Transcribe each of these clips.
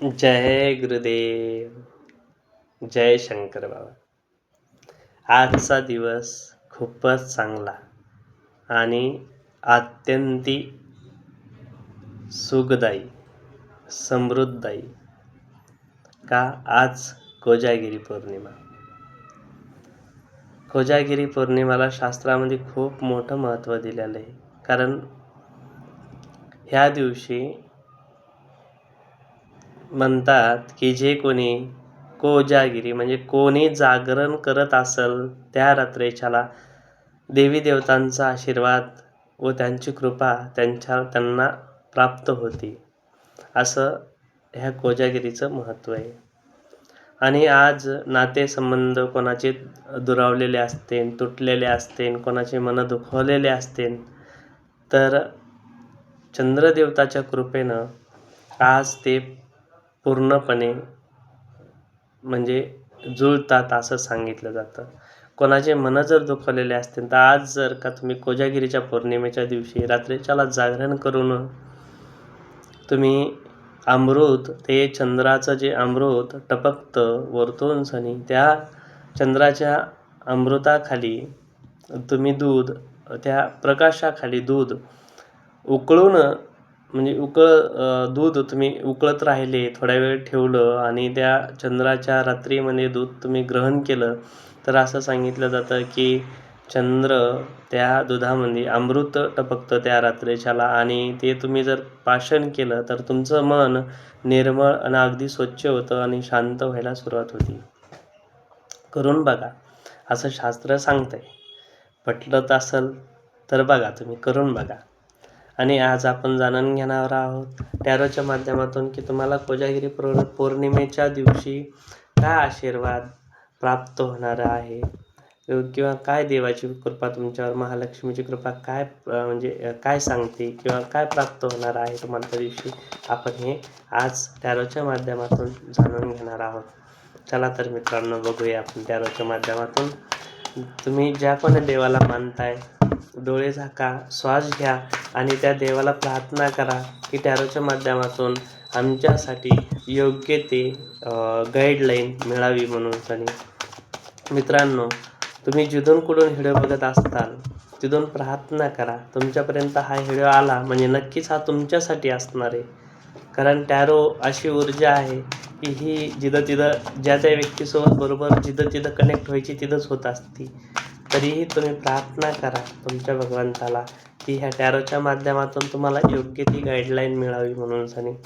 जय गुरुदेव जय शंकर बाबा. आजचा दिवस खूपच चांगला आणि अत्यंती सुखदायी समृद्धदायी का आज कोजागिरी पौर्णिमा. कोजागिरी पौर्णिमाला शास्त्रामध्ये खूप मोठं महत्त्व दिलेलं आहे. कारण ह्या दिवशी म्हणतात की जे कोणी कोजागिरी म्हणजे कोणी जागरण करत असल त्या रात्रीच्याला देवी देवतांचा आशीर्वाद व त्यांची कृपा त्यांच्या त्यांना प्राप्त होती. असं ह्या कोजागिरीचं महत्त्व आहे. आणि आज नातेसंबंध कोणाचे दुरावलेले असतील तुटलेले असतील कोणाचे मन दुखवलेले असतील तर चंद्रदेवताच्या कृपेनं आज ते पूर्णपणे म्हणजे जुळतात असं सांगितलं जातं. कोणाचे मन जर दुखवलेले असतील तर आज जर का तुम्ही कोजागिरीच्या पौर्णिमेच्या दिवशी रात्रीच्याला जागरण करून तुम्ही अमृत ते चंद्राचं जे अमृत टपकतं वरतून सनी त्या चंद्राच्या अमृताखाली तुम्ही दूध त्या प्रकाशाखाली दूध उकळून म्हणजे उकळ दूध तुम्ही उकळत राहिले थोड्या वेळ ठेवलं आणि त्या चंद्राच्या रात्रीमध्ये दूध तुम्ही ग्रहण केलं तर असं सांगितलं जातं की चंद्र त्या दुधामध्ये अमृत टपकतं त्या रात्रीच्याला आणि ते तुम्ही जर पाषण केलं तर तुमचं मन निर्मळ आणि अगदी स्वच्छ होतं आणि शांत व्हायला सुरुवात होती. करून बघा असं शास्त्र सांगतंय. पटलं असेल तर बघा तुम्ही करून बघा. आणि आज आपण जाणून घेणार आहोत टॅरोच्या माध्यमातून की तुम्हाला कोजागिरी पौर पौर्णिमेच्या दिवशी काय आशीर्वाद प्राप्त होणार आहे? किंवा काय देवाची कृपा तुमच्यावर महालक्ष्मीची कृपा काय म्हणजे काय सांगते किंवा काय प्राप्त होणार आहे तुम्हाला त्या दिवशी? आपण हे आज टॅरोच्या माध्यमातून जाणून घेणार आहोत. चला तर मित्रांनो बघूया आपण टॅरोच्या माध्यमातून. तुम्ही ज्या पण देवाला मानताय डोळे झाका श्वास घ्या आणि त्या देवाला प्रार्थना करा की टॅरोच्या माध्यमातून आमच्यासाठी योग्य ते गाईडलाईन मिळावी म्हणून. आणि मित्रांनो तुम्ही जिथून कुठून व्हिडिओ बघत असताल तिथून प्रार्थना करा. तुमच्यापर्यंत हा व्हिडिओ आला म्हणजे नक्कीच हा तुमच्यासाठी असणार आहे. कारण टॅरो अशी ऊर्जा आहे की ही जिथं तिथं ज्या त्या व्यक्तीसोबत बरोबर जिथं तिथं कनेक्ट व्हायची तिथंच होत असती. तरीही तुम्ही प्रार्थना करा तुमच्या भगवंताला की ह्या टॅरोच्या माध्यमातून तुम्हाला योग्य ती गाईडलाईन मिळावी म्हणून सनी.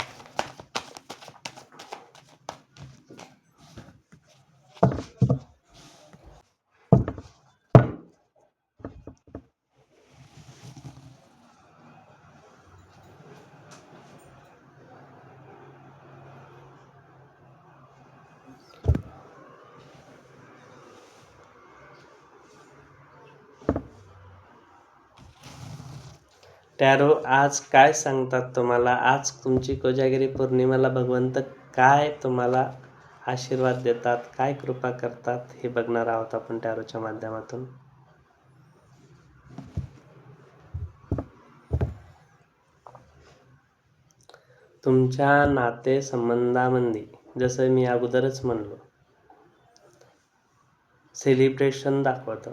टॅरो आज काय सांगतात तुम्हाला? आज तुमची कोजागिरी पौर्णिमेला भगवंत काय तुम्हाला आशीर्वाद देतात? काय कृपा करतात? हे बघणार आहोत आपण टॅरोच्या माध्यमातून. तुमच्या नातेसंबंधामध्ये जसं मी अगोदरच म्हणलो सेलिब्रेशन दाखवतं.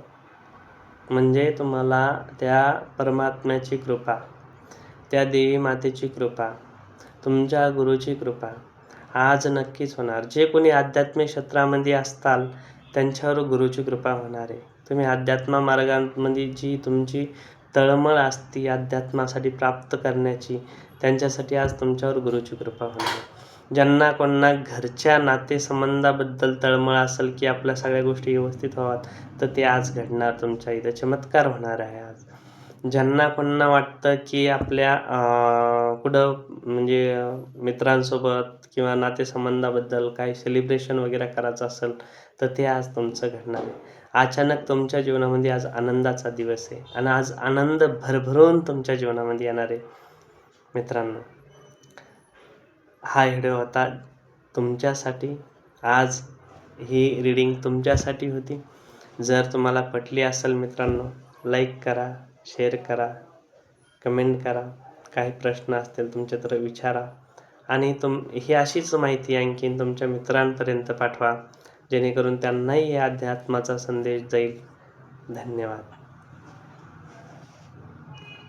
म्हणजे तुम्हाला त्या परमात्म्याची कृपा त्या देवी मातेची कृपा तुमच्या गुरुची कृपा आज नक्कीच होणार. जे कोणी आध्यात्मिक क्षेत्रामध्ये असताल त्यांच्यावर गुरुची कृपा होणार आहे. तुम्ही अध्यात्म मार्गांमध्ये जी तुमची तळमळ असती अध्यात्मासाठी प्राप्त करण्याची त्यांच्यासाठी आज तुमच्यावर गुरुची कृपा होणार ज्यांना कोणा घरच्या नातेसंबंधाबद्दल तळमळ असेल की आपल्या सगळ्या गोष्टी व्यवस्थित व्हाव्यात तर ते आज घडणार तुमच्या इथं. चमत्कार होणार आहे आज. ज्यांना कोणा वाटतं की आपल्या कुठं म्हणजे मित्रांसोबत किंवा नातेसंबंधाबद्दल काही सेलिब्रेशन वगैरे करायचं असेल तर ते आज तुमचं घडणार आहे. अचानक तुमच्या जीवनामध्ये आज आनंदाचा दिवस आहे. आणि आज आनंद भरभरून तुमच्या जीवनामध्ये येणार आहे मित्रांनो. हा व्हिडिओ होता तुमच्यासाठी. आज ही रीडिंग तुमच्यासाठी होती. जर तुम्हाला पटली असेल मित्रांनो लाईक करा शेअर करा कमेंट करा. काही प्रश्न असतील तुमच्या तर विचारा. आणि तुम ही अशीच माहिती आणखीन तुमच्या मित्रांपर्यंत पाठवा. जेणेकरून त्यांनाही या अध्यात्माचा संदेश जाईल. धन्यवाद.